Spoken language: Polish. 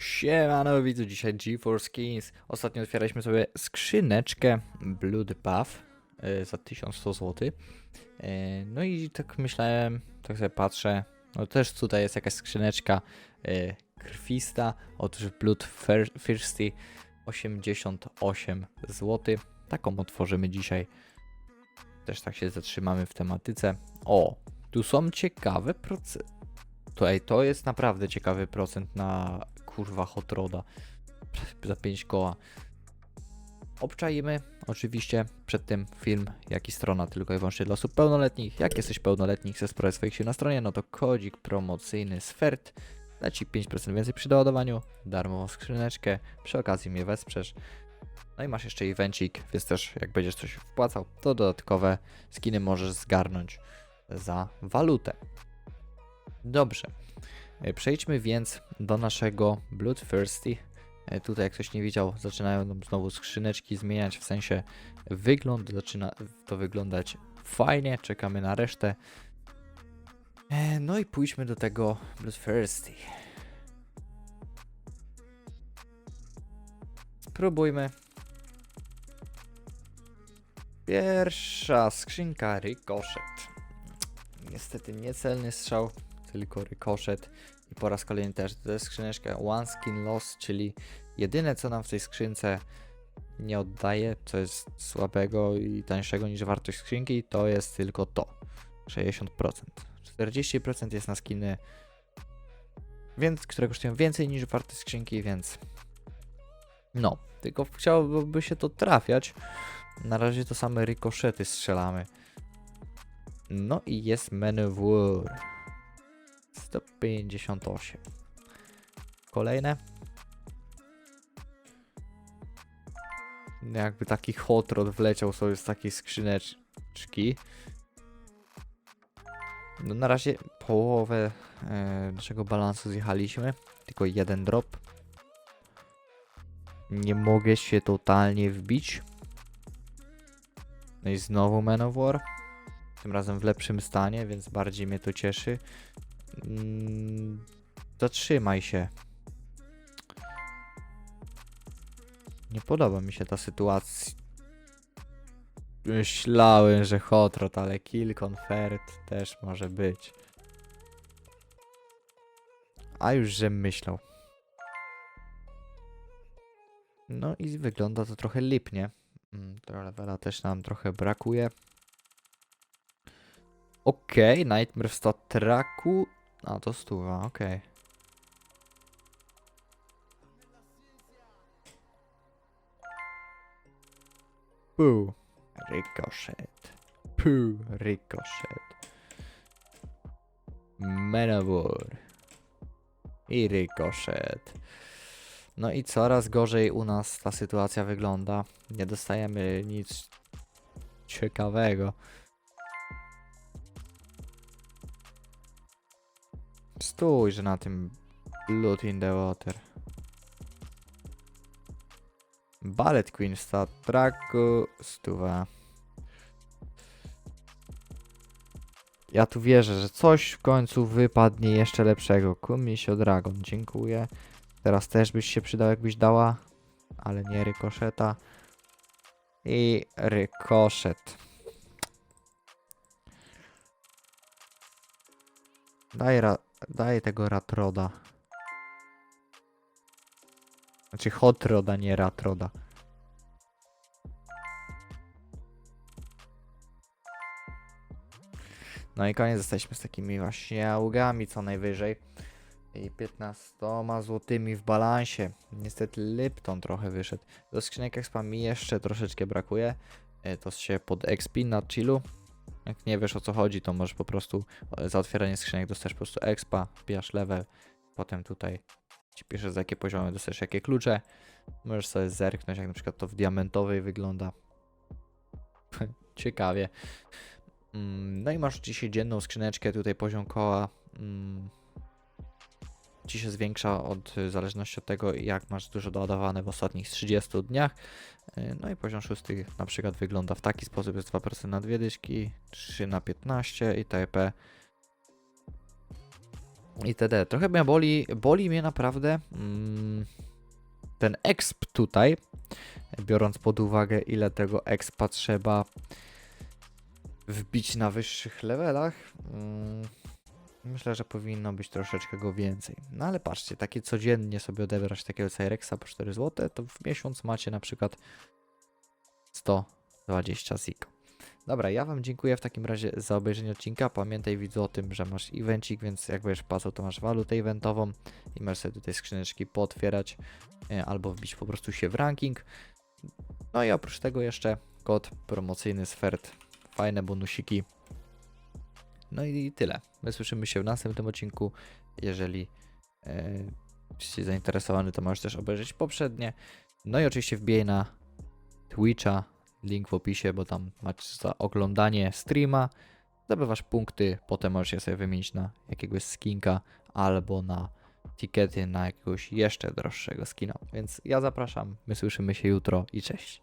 Siemano, widzę dzisiaj GeForce Skins. Ostatnio otwieraliśmy sobie skrzyneczkę Blood Buff e, za 1100 zł. E, No i tak myślałem, tak sobie patrzę, no też tutaj jest jakaś skrzyneczka e, krwista, otóż Blood Thirsty 88 zł. Taką otworzymy dzisiaj. Też tak się zatrzymamy w tematyce. O, tu są ciekawe procenty. To, to jest naprawdę ciekawy procent na kurwa hot roda za 5 koła. Obczajmy oczywiście przed tym film, jak i strona tylko i wyłącznie dla osób pełnoletnich. Jak jesteś pełnoletni chcesz sprawdzić swoich sił na stronie, no to kodzik promocyjny z FERT da Ci 5% więcej przy doładowaniu, darmową skrzyneczkę, przy okazji mnie wesprzesz. No i masz jeszcze evencik, więc też jak będziesz coś wpłacał, to dodatkowe skiny możesz zgarnąć za walutę. Dobrze. E, Przejdźmy więc do naszego Bloodthirsty. E, Tutaj, jak ktoś nie widział, zaczynają nam znowu skrzyneczki zmieniać, w sensie wygląd. Zaczyna to wyglądać fajnie. Czekamy na resztę. E, No i pójdźmy do tego Bloodthirsty. Spróbujmy. Pierwsza skrzynka Ricochet. Niestety niecelny strzał tylko rykoszet. I po raz kolejny też to jest skrzyneczka One Skin Loss, czyli jedyne co nam w tej skrzynce nie oddaje, co jest słabego i tańszego niż wartość skrzynki, to jest tylko to. 60%. 40% jest na skiny, więc, które kosztują więcej niż wartość skrzynki, więc no, tylko chciałoby się to trafiać. Na razie to same rykoszety strzelamy. No i jest Maneuver. 158. Kolejne. Jakby taki hot rod wleciał sobie z takiej skrzyneczki. No na razie połowę e, naszego balansu zjechaliśmy. Tylko jeden drop. Nie mogę się totalnie wbić. No i znowu Man. Tym razem w lepszym stanie, więc bardziej mnie to cieszy. Mm, Zatrzymaj się. Nie podoba mi się ta sytuacja. Myślałem, że Hotrot, ale Kill Confert też może być. A już żem myślał. No i wygląda to trochę lipnie. Mm, Tego levela też nam trochę brakuje. Okej, Nightmare w stat tracku. A to stuwa, okej. Pu. Ricochet. Pu. Ricochet. Manowar. I Ricochet. No i coraz gorzej u nas ta sytuacja wygląda. Nie dostajemy nic ciekawego. Stój, że na tym Blood in the Water. Ballet Queen stat tracku. Stuwa. Ja tu wierzę, że coś w końcu wypadnie jeszcze lepszego. Kumisio Dragon, dziękuję. Teraz też byś się przydał, jakbyś dała. Ale nie rykoszeta. I rykoszet. Daj, ra daj tego Ratroda. Znaczy Hot Roda, nie Ratroda. No i koniec, jesteśmy z takimi właśnie augami co najwyżej. I 15 złotymi w balansie. Niestety Lipton trochę wyszedł. Do skrzynek expa mi jeszcze troszeczkę brakuje. E, To się pod expi na chillu. Jak nie wiesz o co chodzi, to możesz po prostu e, za otwieranie skrzynek dostajesz po prostu expa, wbijasz level, potem tutaj ci pisze za jakie poziomy dostajesz jakie klucze. Możesz sobie zerknąć, jak na przykład to w diamentowej wygląda. Ciekawie. Mm, No i masz dzisiaj dzienną skrzyneczkę, tutaj poziom koła mm, ci się zwiększa od y, w zależności od tego, jak masz dużo doładowane w ostatnich 30 dniach. Y, No i poziom szósty na przykład wygląda w taki sposób, jest 2% na dwie dyszki, 3 na 15 itp. itd. Trochę mnie boli, boli mnie naprawdę mm, ten exp tutaj, biorąc pod uwagę ile tego expa trzeba wbić na wyższych levelach. Mm, myślę, że powinno być troszeczkę go więcej. No ale patrzcie, takie codziennie sobie odebrać takiego Cyrexa po 4 zł, to w miesiąc macie na przykład 120 zik. Dobra, ja wam dziękuję w takim razie za obejrzenie odcinka. Pamiętaj widzu o tym, że masz evencik, więc jak będziesz pasał, to masz walutę eventową i możesz sobie tutaj skrzyneczki pootwierać e, albo wbić po prostu się w ranking. No i oprócz tego jeszcze kod promocyjny z FERT. Fajne bonusiki. No i tyle. My słyszymy się w następnym odcinku. Jeżeli e, jesteś zainteresowany, to możesz też obejrzeć poprzednie. No i oczywiście wbijaj na Twitcha, link w opisie, bo tam macie za oglądanie streama. Zdobywasz punkty, potem możesz je sobie wymienić na jakiegoś skinka albo na tikety na jakiegoś jeszcze droższego skina. Więc ja zapraszam, my słyszymy się jutro i cześć.